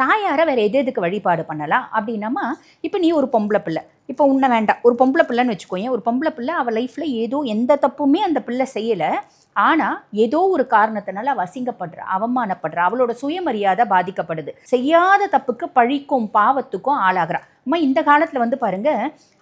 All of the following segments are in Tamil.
தாயாரை வேற எது எதுக்கு வழிபாடு பண்ணலாம்? அப்படின்னமா இப்போ நீ ஒரு பொம்பளை பிள்ளை. இப்போ உன்னை வேண்டாம். ஒரு பொம்பளை பிள்ளைன்னு வச்சுக்கோயேன் ஒரு பொம்பளை பிள்ளை அவள் லைஃப்பில் ஏதோ எந்த தப்புமே அந்த பிள்ளை செய்யலை. ஆனால் ஏதோ ஒரு காரணத்தினால அவள் அசிங்கப்படுறா அவமானப்படுறா அவளோட சுயமரியாதை பாதிக்கப்படுது. செய்யாத தப்புக்கு பழிக்கும் பாவத்துக்கும் ஆளாகிறா. அம்மா இந்த காலத்தில் வந்து பாருங்க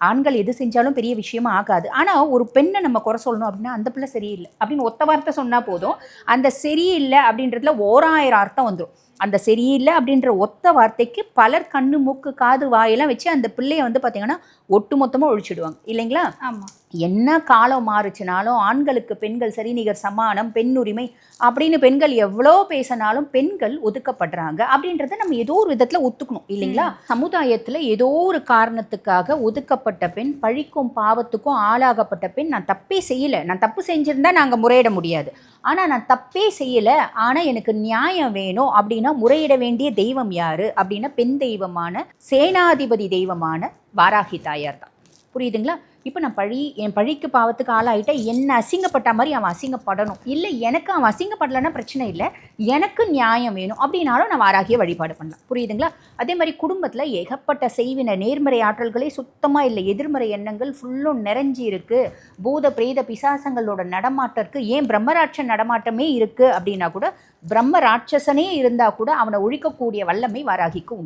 ஆண்கள் எது செஞ்சாலும் பெரிய விஷயமா ஆகாது. ஆனால் ஒரு பெண்ணை நம்ம குறை சொல்லணும் அப்படின்னா அந்த பிள்ளை சரியில்லை அப்படின்னு ஒத்த வார்த்தை சொன்னால் போதும். அந்த சரியில்லை அப்படின்றதுல ஓராயிரம் அர்த்தம் வந்துடும் அந்த சரியில்லை அப்படின்ற ஒத்த வார்த்தைக்கு பலர் கண்ணு மூக்கு காது வாயெல்லாம் வச்சு அந்த பிள்ளைய வந்து பார்த்தீங்கன்னா ஒட்டு மொத்தமாக ஒழிச்சிடுவாங்க. இல்லைங்களா? ஆமா. என்ன காலம் மாறுச்சுனாலும் ஆண்களுக்கு பெண்கள் சரிநிகர் சமானம் பெண் உரிமை அப்படின்னு பெண்கள் எவ்வளோ பேசினாலும் பெண்கள் ஒதுக்கப்படுறாங்க அப்படின்றத நம்ம ஏதோ ஒரு விதத்தில் ஒத்துக்கணும். இல்லைங்களா? சமுதாயத்தில் ஏதோ ஒரு காரணத்துக்காக ஒதுக்கப்பட்ட பெண் பழிக்கும் பாவத்துக்கும் ஆளாகப்பட்ட பெண் நான் தப்பே செய்யலை. நான் தப்பு செஞ்சுருந்தா நாங்கள் முறையிட முடியாது. ஆனால் நான் தப்பே செய்யலை. ஆனால் எனக்கு நியாயம் வேணும் அப்படின்னா முறையிட வேண்டிய தெய்வம் யாரு? அப்படின்னா பெண் தெய்வமான சேனாதிபதி தெய்வமான வாராகி தாயார் தான். புரியுதுங்களா? இப்போ நான் பழி என் பழிக்கு பாவத்துக்கு ஆளாயிட்டேன் என்ன அசிங்கப்பட்ட மாதிரி அவன் அசிங்கப்படணும். இல்லை எனக்கு அவன் அசிங்கப்படலைன்னா பிரச்சனை இல்லை. எனக்கு நியாயம் வேணும் அப்படின்னாலும் நான் வாராகிய வழிபாடு பண்ணலாம். புரியுதுங்களா? அதே மாதிரி குடும்பத்தில் ஏகப்பட்ட செய்வின நேர்மறை ஆற்றல்களே சுத்தமாக இல்லை. எதிர்மறை எண்ணங்கள் ஃபுல்லும் நிறைஞ்சி இருக்குது பூத பிரேத பிசாசங்களோட நடமாட்டத்துக்கு ஏன் பிரம்மராட்ச நடமாட்டமே இருக்குது அப்படின்னா கூட பிரம்ம ராட்சசனே இருந்தால் கூட அவனை ஒழிக்கக்கூடிய வல்லமை வாராகிக்கு உண்டு.